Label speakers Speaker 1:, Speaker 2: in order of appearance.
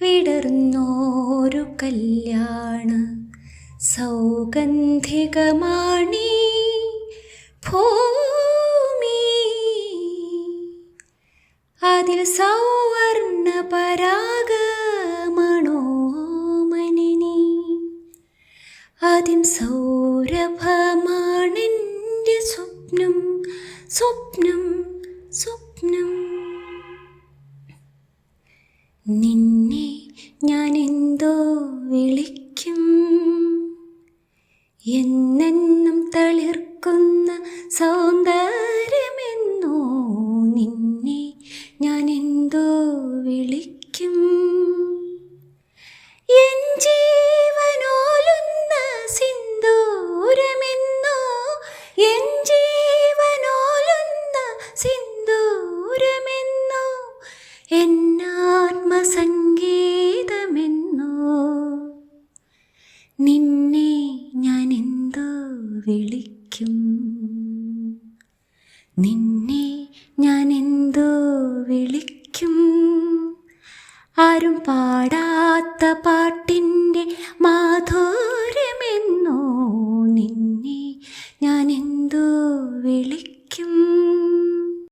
Speaker 1: വിടർന്നോരു കല്യാണ സൗഗന്ധികമാണി ഭൂമി. അതിൽ സൗവർണ പരാഗമണോമനിനി. അതിൻ സൗരഭമാണെന്റെ സ്വപ്നം സ്വപ്നം സ്വപ്നം. നിന്നെ എന്നെന്നും തളിർക്കുന്ന സൗന്ദര്യമെന്നോ നിന്നെ ഞാൻ എന്തോ വിളിക്കും. എൻ ജീവനോലുന്ന സിന്ദൂരമെന്നോ എൻ ജീവനോലുന്ന സിന്ദൂരമെന്നോ എന്നാത്മസംഗീതമെന്നോ നിന്നെ വിളിക്കും. നിന്നെ ഞാൻ എന്തോ വിളിക്കും? ആരും പാടാത്ത പാട്ടിന്റെ മാധുര്യമെന്നോ? നിന്നെ ഞാൻ എന്തോ വിളിക്കും?